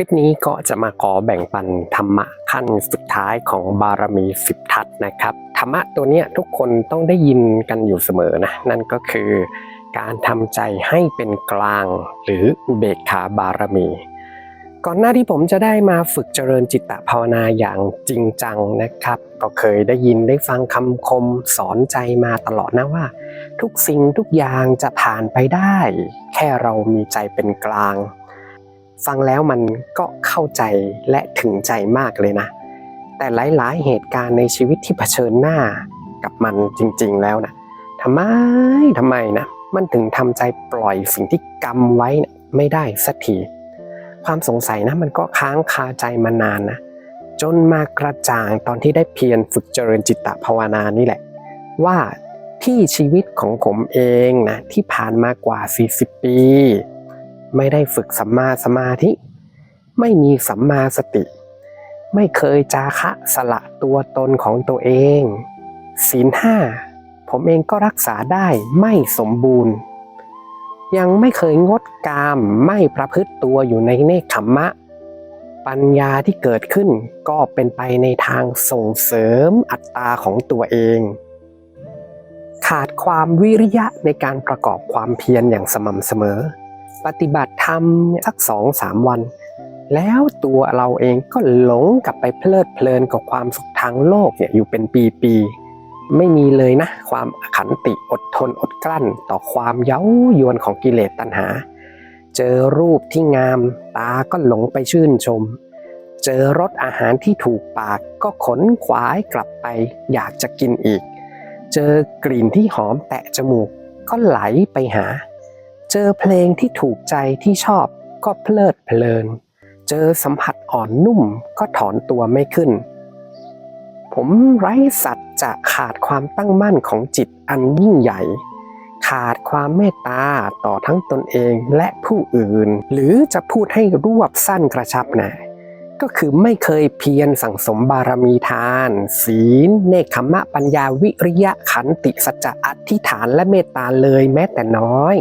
ลิปนี้ก็จะมาขอแบ่งปันธรรมะขั้นสุดท้ายของบารมีสิบทัศนะครับ ธรรมะตัวนี้ทุกคนต้องได้ยินกันอยู่เสมอนะนั่นก็คือการทำใจให้เป็นกลางหรืออุเบกขาบารมี ก่อนหน้าที่ผมจะได้มาฝึกเจริญจิตตภาวนาอย่างจริงจังนะครับ ก็เคยได้ยินได้ฟังคำคมสอนใจมาตลอดนะว่า ทุกสิ่งทุกอย่างจะผ่านไปได้ แค่เรามีใจเป็นกลาง ฟังแล้วมันก็เข้าใจและถึงใจมากเลยนะ แต่หลายๆเหตุการณ์ในชีวิตที่เผชิญหน้ากับมันจริง ๆ แล้วนะทำไมทำไมนะมันถึงทำใจปล่อยสิ่งที่กำไว้นะไม่ได้สักทีความสงสัยนะมันก็ค้างคาใจมานานนะจนมากระจ่างตอนที่ได้เพียรฝึกเจริญจิตตภาวนานี่แหละ ว่าที่ชีวิตของผมเองนะที่ผ่านมากว่า 40 ปี ไม่ได้ฝึกสัมมาสมาธิ ไม่มีสัมมาสติ ไม่เคยจาคะสละตัวตนของตัวเอง ศีลห้าผมเองก็รักษาได้ไม่สมบูรณ์ ยังไม่เคยงดกามไม่ประพฤติตัวอยู่ในเนคขมมะ ปัญญาที่เกิดขึ้นก็เป็นไปในทางส่งเสริมอัตตาของตัวเอง ขาดความวิริยะในการประกอบความเพียรอย่างสม่ำเสมอ ปฏิบัติธรรมสักสองสามวัน แล้วตัวเราเองก็หลงกลับไปเพลิดเพลินกับความสุขทางโลกเนี่ยอยู่เป็นปีๆไม่มีเลยนะ ความขันติอดทนอดกลั้น ต่อความเย้ายวนของกิเลสตัณหา เจอรูปที่งาม ตาก็หลงไปชื่นชม เจอรสอาหารที่ถูกปากก็ขนขวายกลับไป อยากจะกินอีก เจอกลิ่นที่หอมแตะจมูกก็ไหลไปหา เจอเพลงที่ถูกใจที่ชอบก็เพลิดเพลิน เจอสัมผัสอ่อนนุ่มก็ถอนตัวไม่ขึ้น ผมไร้สัตว์จะขาดความตั้งมั่นของจิตอันยิ่งใหญ่ ขาดความเมตตาต่อทั้งตนเองและผู้อื่น หรือจะพูดให้รวบสั้นกระชับนะก็คือไม่เคยเพียรสั่งสมบารมีทาน ศีล เนคขมะปัญญาวิริยะขันติสัจจะอธิษฐานและเมตตาเลยแม้แต่น้อย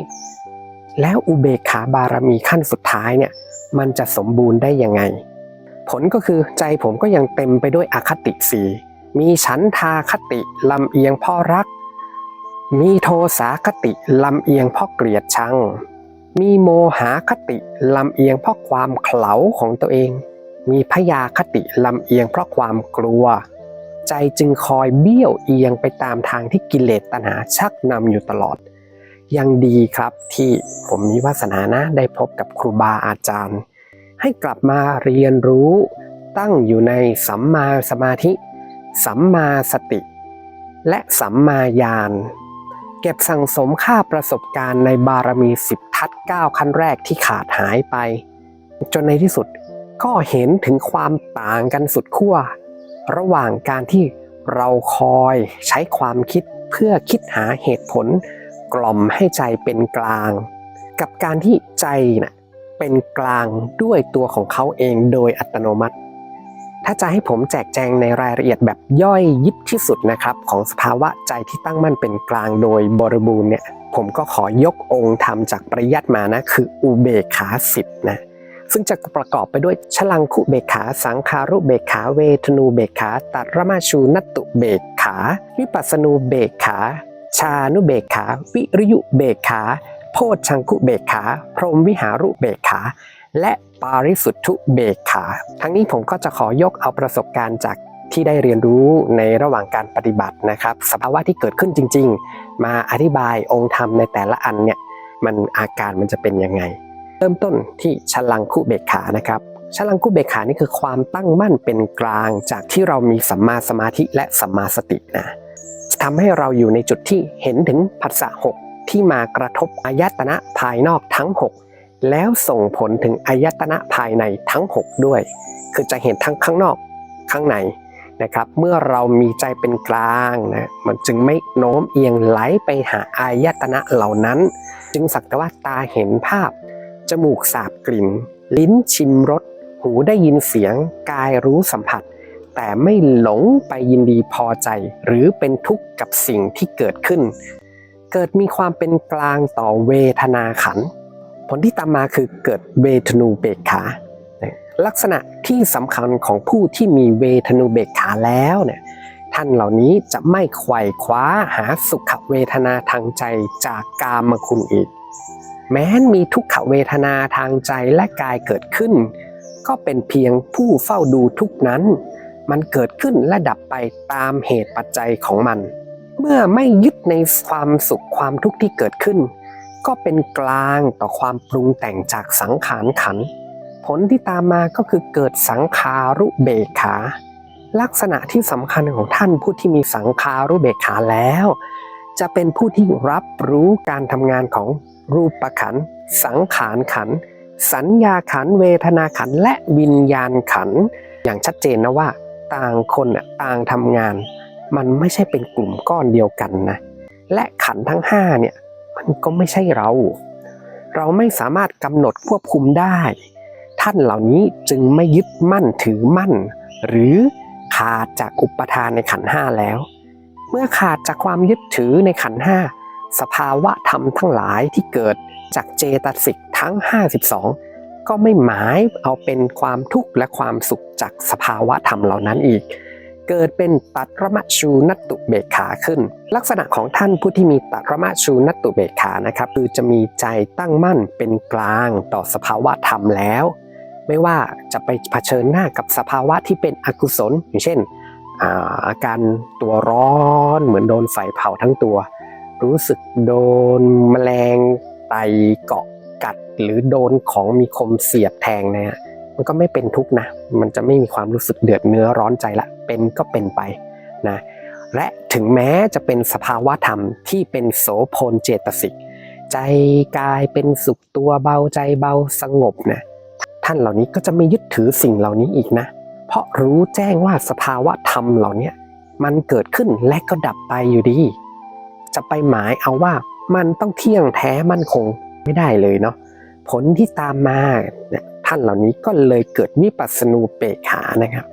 แล้วอุเบกขาบารมีขั้นสุดท้ายเนี่ยมันจะสมบูรณ์ได้ยังไง ผลก็คือใจผมก็ยังเต็มไปด้วยอคติสีมีฉันทาคติลำเอียงพ่อรัก มีโทสาคติลำเอียงพ่อเกลียดชัง มีโมหาคติลำเอียงเพราะความเขลาของตัวเอง มีพยาคติลำเอียงเพราะความกลัว ใจจึงคอยเบี้ยวเอียงไปตามทางที่กิเลสตัณหาชักนำอยู่ตลอด ยังดีครับที่ผมมีวาสนานะได้พบกับครูบาอาจารย์ ให้กลับมาเรียนรู้ตั้งอยู่ในสัมมาสมาธิ สัมมาสติ และสัมมาญาณเก็บสั่งสมค่าประสบการณ์ในบารมีสิบทัศก้าขั้นแรกที่ขาดหายไป จนในที่สุดก็เห็นถึงความต่างกันสุดขั้วระหว่างการที่เราคอยใช้ความคิดเพื่อคิดหาเหตุผล กล่อมให้ใจเป็นกลาง กับการที่ใจนะ่ะเป็นกลางด้วยตัวของเขาเองโดยอัตโนมัติ ถ้าจะให้ผมแจกแจงในรายละเอียดแบบย่อยยิบที่สุดนะครับ ของสภาวะใจที่ตั้งมั่นเป็นกลางโดยบริบูรณ์เนี่ยผมก็ขอยกองค์ธรรมจากปริยัติมานะคืออุเบกขาสิบนะซึ่งจะประกอบไปด้วยชลังคุเบกขา สังคารุเบกขา เวทนูเบกขา ตัรมาชูนัตตุเบกขา วิปัสสนูเบกขา ชานุเบกขา วิริยุเบกขา โพชังคุเบกขา พรหมวิหารุเบกขา และปาริสุทธุเบกขา ทั้งนี้ผมก็จะขอยกเอาประสบการณ์จากที่ได้เรียนรู้ในระหว่างการปฏิบัตินะครับ สภาวะที่เกิดขึ้นจริง ๆ มาอธิบายองค์ธรรมในแต่ละอันเนี่ยมันอาการมันจะเป็นยังไง เริ่มต้นที่ชลังคุเบกขานะครับชลังคุเบกขานี่คือความตั้งมั่นเป็นกลางจากที่เรามีสัมมาสมาธิและสัมมาสตินะ ทำให้เราอยู่ในจุดที่เห็นถึงผัสสะหกที่มากระทบอายตนะภายนอกทั้ง 6 แล้วส่งผลถึงอายตนะภายในทั้ง 6 ด้วย คือจะเห็นทั้งข้างนอกข้างในนะครับ เมื่อเรามีใจเป็นกลางนะมันจึงไม่โน้มเอียงไหลไปหาอายตนะเหล่านั้น จึงสักแต่ว่าตาเห็นภาพ จมูกสาบกลิ่น ลิ้นชิมรส หูได้ยินเสียง กายรู้สัมผัส แต่ไม่หลงไปยินดีพอใจ หรือเป็นทุกข์กับสิ่งที่เกิดขึ้น เกิดมีความเป็นกลางต่อเวทนาขัน ผลที่ตามมาคือเกิดเวทนูเบกขา ลักษณะที่สำคัญของผู้ที่มีเวทนุเบกขาแล้วเนี่ยท่านเหล่านี้จะไม่ไขว่คว้าหาสุขเวทนาทางใจจากกามคุณอีก แม้นมีทุกขเวทนาทางใจและกายเกิดขึ้น ก็เป็นเพียงผู้เฝ้าดูทุกนั้น มันเกิดขึ้นและดับไปตามเหตุปัจจัยของมัน เมื่อไม่ยึดในความสุขความทุกข์ที่เกิดขึ้น ก็เป็นกลางต่อความปรุงแต่งจากสังขารขัน ผลที่ตามมาก็คือเกิดสังขารุเบกขา ลักษณะที่สำคัญของท่านผู้ที่มีสังขารุเบกขาแล้ว จะเป็นผู้ที่รับรู้การทำงานของรูปขัน สังขารขัน สัญญาขัน เวทนาขัน และวิญญาณขัน อย่างชัดเจนนะว่า ต่างคนน่ะต่างทำงาน มันไม่ใช่เป็นกลุ่มก้อนเดียวกันนะ และขันทั้งห้าเนี่ยมันก็ไม่ใช่เรา เราไม่สามารถกำหนดควบคุมได้ ท่านเหล่านี้จึงไม่ยึดมั่นถือมั่น หรือขาดจากอุปทานในขันห้าแล้ว เมื่อขาดจากความยึดถือในขันห้าสภาวะธรรมทั้งหลายที่เกิดจากเจตสิกทั้ง 52 ก็ไม่หมายเอาเป็นความทุกข์และความสุขจากสภาวะธรรมเหล่านั้นอีก เกิดเป็นตัตรมะชูนัตตุเบกขาขึ้น ลักษณะของท่านผู้ที่มีตัตรมะชูนัตตุเบกขานะครับคือจะมีใจตั้งมั่นเป็นกลางต่อสภาวะธรรมแล้ว ไม่ว่าจะไปเผชิญหน้ากับสภาวะที่เป็นอกุศล อย่างเช่นอ่าอาการตัวร้อนเหมือนโดนไฟเผาทั้งตัว รู้สึกโดนแมลงไต่เกาะ กัดหรือโดนของมีคมเสียบแทงเนะฮะมันก็ไม่เป็นทุกข์นะ มันจะไม่มีความรู้สึกเดือดเนื้อร้อนใจละ เป็นก็เป็นไปนะ และถึงแม้จะเป็นสภาวะธรรมที่เป็นโสโพลเจตสิก ใจกายเป็นสุขตัวเบาใจเบาสงบนะ ท่านเหล่านี้ก็จะไม่ยึดถือสิ่งเหล่านี้อีกนะ เพราะรู้แจ้งว่าสภาวะธรรมเหล่านี้มันเกิดขึ้นและก็ดับไปอยู่ดี จะไปหมายเอาว่ามันต้องเที่ยงแท้มั่นคง ไม่ได้เลยเนาะผลที่ตามมาเนี่ยท่านเหล่านี้ก็เลยเกิดวิปัสสนูเบกขานะครับ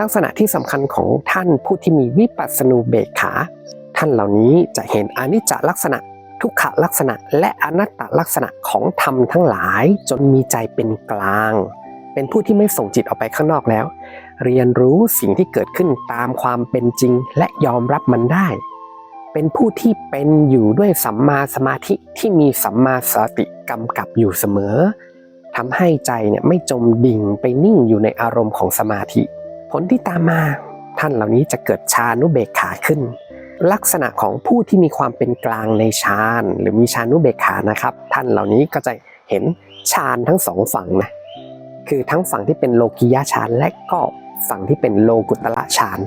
ลักษณะที่สำคัญของท่านผู้ที่มีวิปัสสนูเบกขา ท่านเหล่านี้จะเห็นอนิจจลักษณะทุกขลักษณะและอนัตตลักษณะของธรรมทั้งหลายจนมีใจเป็นกลาง เป็นผู้ที่ไม่ส่งจิตออกไปข้างนอกแล้ว เรียนรู้สิ่งที่เกิดขึ้นตามความเป็นจริงและยอมรับมันได้ เป็นผู้ที่เป็นอยู่ด้วยสัมมาสมาธิที่มีสัมมาสติกำกับอยู่เสมอทำให้ใจเนี่ยไม่จมดิ่งไปนิ่งอยู่ในอารมณ์ของสมาธิ ผลที่ตามมาท่านเหล่านี้จะเกิดชานุเบกขาขึ้น ลักษณะของผู้ที่มีความเป็นกลางในฌานหรือมีชานุเบกขานะครับ ท่านเหล่านี้ก็จะเห็นฌานทั้งสองฝั่งนะคือทั้งฝั่งที่เป็นโลกิยะฌานและก็ฝั่งที่เป็นโลกุตละฌาน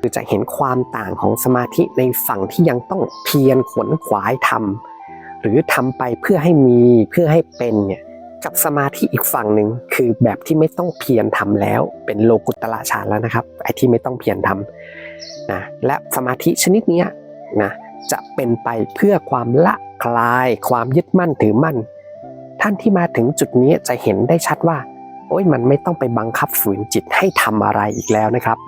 คือจะเห็นความต่างของสมาธิในฝั่งที่ยังต้องเพียรขวนขวายทำหรือทำไปเพื่อให้มีเพื่อให้เป็นเนี่ยกับสมาธิอีกฝั่งหนึ่งคือแบบที่ไม่ต้องเพียรทำแล้ว เป็นโลกุตละฌานแล้วนะครับไอ้ที่ไม่ต้องเพียรทำนะและสมาธิชนิดเนี้ยนะจะเป็นไปเพื่อความละคลาย ความยึดมั่นถือมั่น ท่านที่มาถึงจุดนี้จะเห็นได้ชัดว่า โอ้ยมันไม่ต้องไปบังคับฝืนจิตให้ทำอะไรอีกแล้วนะครับ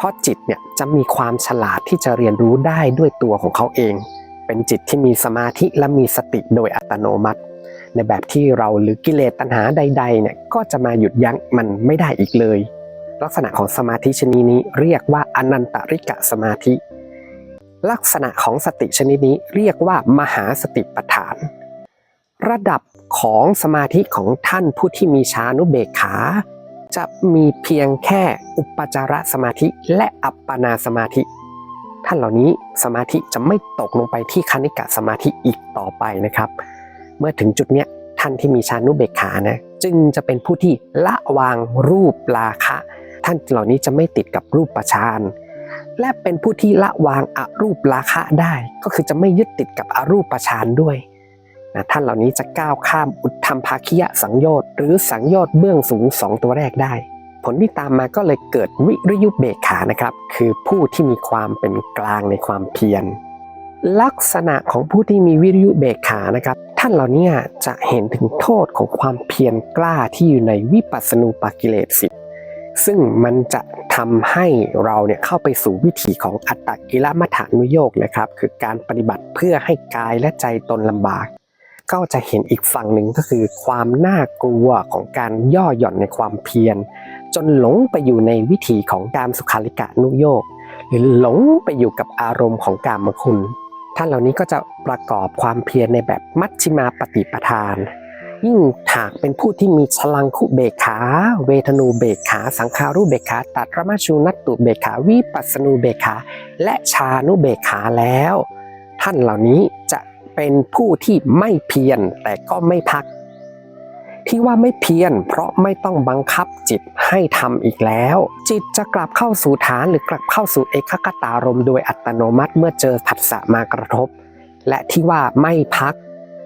เพราะจิตเนี่ยจะมีความฉลาดที่จะเรียนรู้ได้ด้วยตัวของเขาเอง เป็นจิตที่มีสมาธิและมีสติโดยอัตโนมัติ ในแบบที่เราหรือกิเลสตัณหาใดๆเนี่ยก็จะมาหยุดยั้งมันไม่ได้อีกเลย ลักษณะของสมาธิชนิดนี้เรียกว่าอนันตริกะสมาธิ ลักษณะของสติชนิดนี้เรียกว่ามหาสติปัฏฐาน ระดับของสมาธิของท่านผู้ที่มีชานุเบกขา จะมีเพียงแค่อุปจารสมาธิและอัปปนาสมาธิ ท่านเหล่านี้สมาธิจะไม่ตกลงไปที่คณิกะสมาธิอีกต่อไปนะครับ เมื่อถึงจุดเนี้ยท่านที่มีชานุเบกขานะจึงจะเป็นผู้ที่ละวางรูปราคะ ท่านเหล่านี้จะไม่ติดกับรูปประชานและเป็นผู้ที่ละวางอรูปราคะได้ ก็คือจะไม่ยึดติดกับอรูปประชานด้วย นะท่านเหล่านี้จะก้าวข้ามอุทธรรมภาคิยะสังโยชน์หรือสังโยชน์เบื้องสูงสองตัวแรกได้ ผลที่ตามมาก็เลยเกิดวิริยุเบกขานะครับ คือผู้ที่มีความเป็นกลางในความเพียรลักษณะของผู้ที่มีวิริยุเบกขานะครับ ท่านเหล่านี้จะเห็นถึงโทษของความเพียรกล้าที่อยู่ในวิปัสสนูปากิเลสสิบซึ่งมันจะทำให้เราเนี่ยเข้าไปสู่วิถีของอัตตกิลมัฐานุโยกนะครับ คือการปฏิบัติเพื่อให้กายและใจตนลำบาก ก็จะเห็นอีกฝั่งหนึ่งก็คือความน่ากลัวของการย่อหย่อนในความเพียร จนหลงไปอยู่ในวิถีของการสุขาริกะนุโยก หรือหลงไปอยู่กับอารมณ์ของกามคุณ ท่านเหล่านี้ก็จะประกอบความเพียรในแบบมัชฌิมาปฏิปทาน ยิ่งหากเป็นผู้ที่มีฉลังคุเบขา เวทนูเบขา สังขารุเบขา ตัดรมาชูนัตตุเบขาวิปัสนูเบขา และชานุเบขาแล้ว ท่านเหล่านี้จะ เป็นผู้ที่ไม่เพียรแต่ก็ไม่พัก ที่ว่าไม่เพียรเพราะไม่ต้องบังคับจิตให้ทำอีกแล้ว จิตจะกลับเข้าสู่ฐานหรือกลับเข้าสู่เอกคตารมโดยอัตโนมัติเมื่อเจอผัสสะมากระทบ และที่ว่าไม่พัก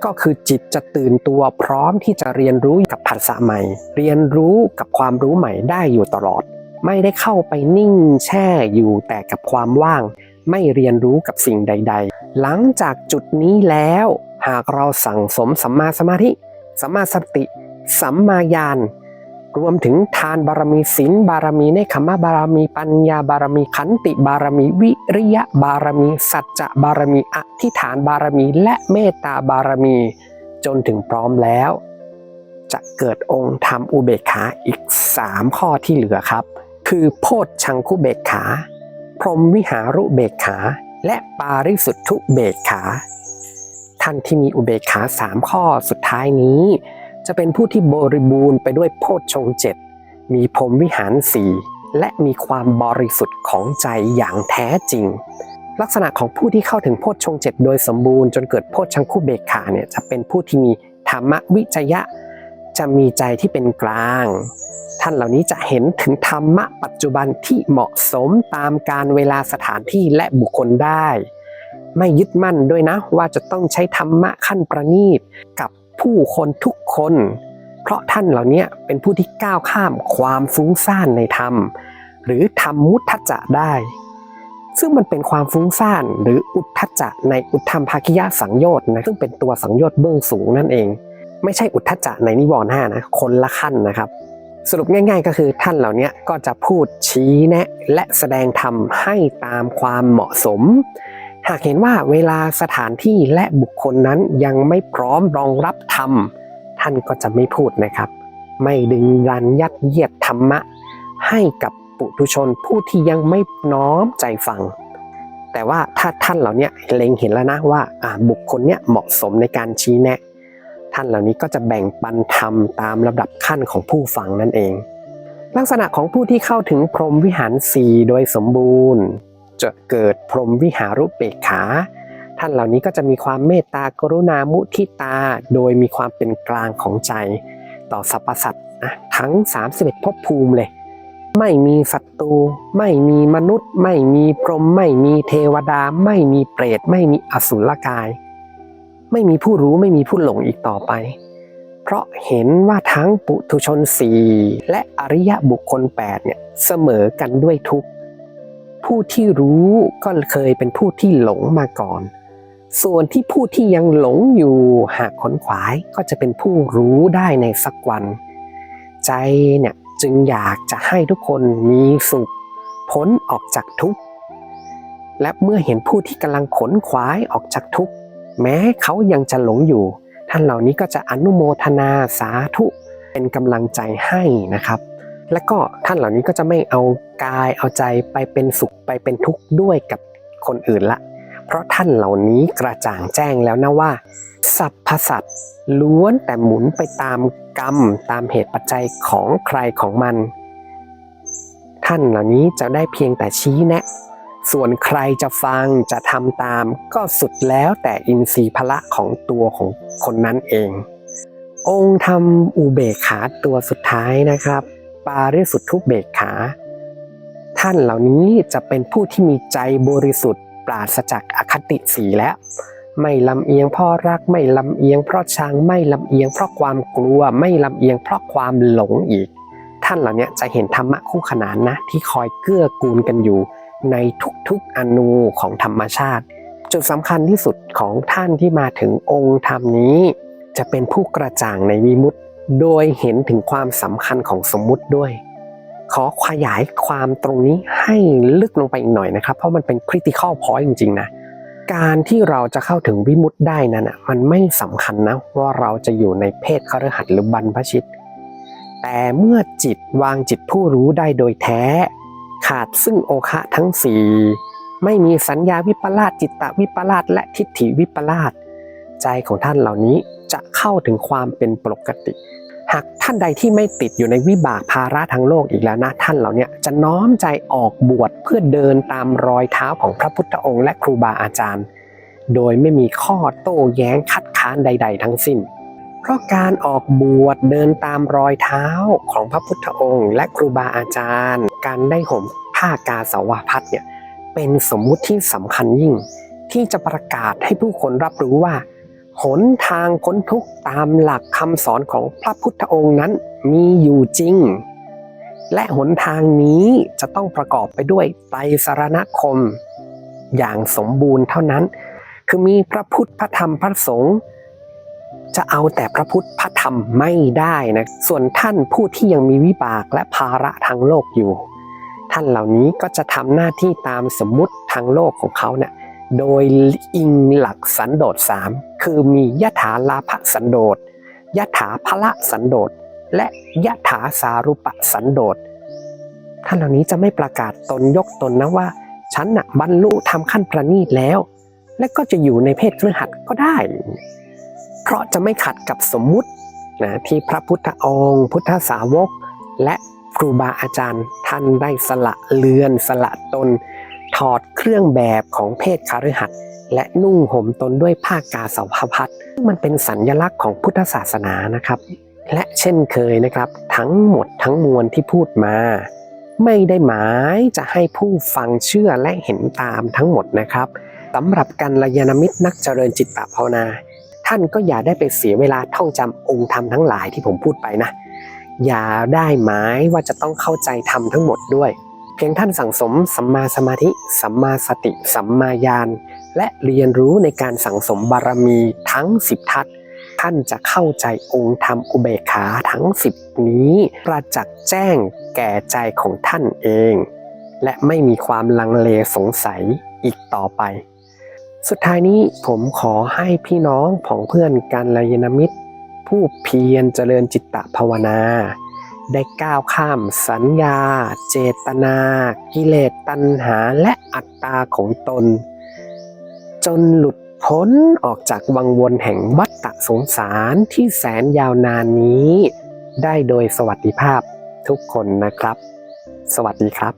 ก็คือจิตจะตื่นตัวพร้อมที่จะเรียนรู้กับผัสสะใหม่ เรียนรู้กับความรู้ใหม่ได้อยู่ตลอด ไม่ได้เข้าไปนิ่งแช่อยู่แต่กับความว่าง ไม่เรียนรู้กับสิ่งใด ๆ หลังจากจุดนี้แล้ว หากเราสั่งสมสัมมาสมาธิ สัมมาสติ สัมมาญาณรวมถึงทานบารมีศีลบารมีเนคขมะบารมีปัญญาบารมีขันติบารมี วิริยะบารมี สัจจะบารมีอธิฐานบารมีและเมตตาบารมี จนถึงพร้อมแล้ว จะเกิดองค์ธรรมอุเบกขาอีก 3 ข้อที่เหลือครับ คือโพชชังคุเบกขา พรหมวิหารุเบกขา และปาริสุทธุเบกขา ท่านที่มีอุเบกขาสามข้อสุดท้ายนี้ จะเป็นผู้ที่บริบูรณ์ไปด้วยโพชฌงเจ็ดมีพรมวิหารสี่และมีความบริสุทธิ์ของใจอย่างแท้จริง ลักษณะของผู้ที่เข้าถึงโพชฌงเจ็ดโดยสมบูรณ์จนเกิดโพชชังคุเบกขาเนี่ยจะเป็นผู้ที่มีธรรมวิจยะ จะมีใจที่เป็นกลาง ท่านเหล่านี้จะเห็นถึงธรรมะปัจจุบันที่เหมาะสมตามการเวลาสถานที่และบุคคลได้ ไม่ยึดมั่นด้วยนะว่าจะต้องใช้ธรรมะขั้นประณีตกับผู้คนทุกคน เพราะท่านเหล่านี้เป็นผู้ที่ก้าวข้ามความฟุ้งซ่านในธรรม หรือทำมุทธัจะได้ ซึ่งมันเป็นความฟุ้งซ่านหรืออุทธจะในอุทธรรมภาคิยะสังโยชน์นะซึ่งเป็นตัวสังโยชน์เบื้องสูงนั่นเอง ไม่ใช่อุทธัจจะในนิวรณ์ห้านะคนละขั้นนะครับ สรุปง่ายๆ ก็คือท่านเหล่านี้ก็จะพูดชี้แนะ และแสดงธรรมให้ตามความเหมาะสม หากเห็นว่าเวลาสถานที่และบุคคลนั้นยังไม่พร้อมรองรับธรรม ท่านก็จะไม่พูดนะครับ ไม่ดึงดันยัดเยียดธรรมะ ให้กับปุถุชนผู้ที่ยังไม่น้อมใจฟัง แต่ว่าถ้าท่านเหล่านี้เล็งเห็นแล้วนะว่าอ่าบุคคลเนี้ยเหมาะสมในการชี้แนะ ท่านเหล่านี้ก็จะแบ่งปันธรรมตามลำดับขั้นของผู้ฟังนั่นเอง ลักษณะของผู้ที่เข้าถึงพรหมวิหารสีโดยสมบูรณ์ จะเกิดพรหมวิหารุเปกขา ท่านเหล่านี้ก็จะมีความเมตตากรุณามุทิตา โดยมีความเป็นกลางของใจ ต่อสรรพสัตว์นะทั้ง 31ภพภูมิเลย ไม่มีศัตรูไม่มีมนุษย์ ไม่มีพรหมไม่มีเทวดา ไม่มีเปรต ไม่มีอสุรกาย ไม่มีผู้รู้ไม่มีผู้หลงอีกต่อไป เพราะเห็นว่าทั้งปุถุชนสี่และอริยบุคคล8เนี่ยเสมอกันด้วยทุกผู้ที่รู้ก็เคยเป็นผู้ที่หลงมาก่อน ส่วนที่ผู้ที่ยังหลงอยู่หากขนขวายก็จะเป็นผู้รู้ได้ในสักวัน ใจเนี่ยจึงอยากจะให้ทุกคนมีสุขพ้นออกจากทุกข์และเมื่อเห็นผู้ที่กำลังขนขวายออกจากทุกข์ แม้เขายังจะหลงอยู่ ท่านเหล่านี้ก็จะอนุโมทนาสาธุเป็นกำลังใจให้นะครับ และก็ท่านเหล่านี้ก็จะไม่เอากายเอาใจไปเป็นสุขไปเป็นทุกข์ด้วยกับคนอื่นละ เพราะท่านเหล่านี้กระจ่างแจ้งแล้วนะว่าสรรพสัตว์ล้วนแต่หมุนไปตามกรรมตามเหตุปัจจัยของใครของมัน ท่านเหล่านี้จะได้เพียงแต่ชี้แนะ ส่วนใครจะฟังจะทำตาม ก็สุดแล้วแต่อินทรีย์พละของตัวของคนนั้นเอง องค์ธรรมอุเบกขาตัวสุดท้ายนะครับ ปาริสุทธุเบกขา ท่านเหล่านี้จะเป็นผู้ที่มีใจบริสุทธิ์ ปราศจากอคติสีแล้วไม่ลำเอียงเพ่อรักไม่ลำเอียงเพราะชังไม่ลำเอียงเพราะความกลัวไม่ลำเอียงเพราะความหลงอีก ท่านเหล่านี้จะเห็นธรรมะคู่ขนานนะที่คอยเกื้อกูลกันอยู่ ในทุกๆอนูของธรรมชาติ จุดสำคัญที่สุดของท่านที่มาถึงองค์ธรรมนี้ จะเป็นผู้กระจ่างในวิมุตติ โดยเห็นถึงความสำคัญของสมมุติด้วย ขอขยายความตรงนี้ให้ลึกลงไปอีกหน่อยนะครับ เพราะมันเป็น critical point จริงๆนะการที่เราจะเข้าถึงวิมุตติได้นั้นอะมันไม่สำคัญนะว่าเราจะอยู่ในเพศคฤหัสถ์หรือบรรพชิต แต่เมื่อจิตวางจิตผู้รู้ได้โดยแท้ ขาดซึ่งโอคะทั้งสี่ไม่มีสัญญาวิปลาสจิตตวิปลาสและทิฏฐิวิปลาสใจของท่านเหล่านี้จะเข้าถึงความเป็นปกติ หากท่านใดที่ไม่ติดอยู่ในวิบากภาระทางโลกอีกแล้วนะท่านเหล่านี้จะน้อมใจออกบวชเพื่อเดินตามรอยเท้าของพระพุทธองค์และครูบาอาจารย์ โดยไม่มีข้อโต้แย้งคัดค้านใด ๆ ทั้งสิ้น เพราะการออกบวชเดินตามรอยเท้าของพระพุทธองค์ และครูบาอาจารย์ การได้ห่มผ้ากาสาวพัดเนี่ยเป็นสมมุติที่สำคัญยิ่ง ที่จะประกาศให้ผู้คนรับรู้ว่า หนทางพ้นทุกข์ตามหลักคำสอนของพระพุทธองค์นั้นมีอยู่จริง และหนทางนี้จะต้องประกอบไปด้วยไตรสรณคม อย่างสมบูรณ์เท่านั้น คือมีพระพุทธพระธรรมพระสงฆ์ จะเอาแต่พระพุทธพระธรรมไม่ได้นะส่วนท่านผู้ที่ยังมีวิบากและภาระทางโลกอยู่ ท่านเหล่านี้ก็จะทำหน้าที่ตามสมมติทางโลกของเขาเนี่ยโดยอิงหลักสันโดษสามคือมียถาลาภสันโดษยถาพละสันโดษและยถาสารุปสันโดษท่านเหล่านี้จะไม่ประกาศตนยกตนนะว่า ฉันน่ะบรรลุทำขั้นประณีตแล้ว และก็จะอยู่ในเพศเครือขัดก็ได้ เพราะจะไม่ขัดกับสมมุตินะที่พระพุทธองค์ พุทธสาวก และครูบาอาจารย์ท่านได้สละเลือน สละตน ถอดเครื่องแบบของเพศคาฤหัสและนุ่งห่มตนด้วยผ้ากาสาวพัดซึ่งมันเป็นสัญญลักษณ์ของพุทธศาสนานะครับ และเช่นเคยนะครับ ทั้งหมดทั้งมวลที่พูดมา ไม่ได้หมายจะให้ผู้ฟังเชื่อและเห็นตามทั้งหมดนะครับสำหรับการยานมิตรนักเจริญจิตตภาวนา ท่านก็อย่าได้ไปเสียเวลาท่องจำองค์ธรรมทั้งหลายที่ผมพูดไปนะ อย่าได้หมายว่าจะต้องเข้าใจธรรมทั้งหมดด้วย เพียงท่านสั่งสมสัมมาสมาธิ สัมมาสติ สัมมาญาณ และเรียนรู้ในการสั่งสมบารมีทั้ง10ทัศท่านจะเข้าใจองค์ธรรมอุเบกขาทั้ง10นี้ ประจักษ์แจ้งแก่ใจของท่านเอง และไม่มีความลังเลสงสัยอีกต่อไป สุดท้ายนี้ผมขอให้พี่น้องผองเพื่อนการลยานมิตร ผู้เพียรเจริญจิตตภาวนา ได้ก้าวข้ามสัญญา เจตนา กิเลสตัณหาและอัตตาของตน จนหลุดพ้นออกจากวังวนแห่งวัฏฏะสงสารที่แสนยาวนานนี้ ได้โดยสวัสดิภาพทุกคนนะครับ สวัสดีครับ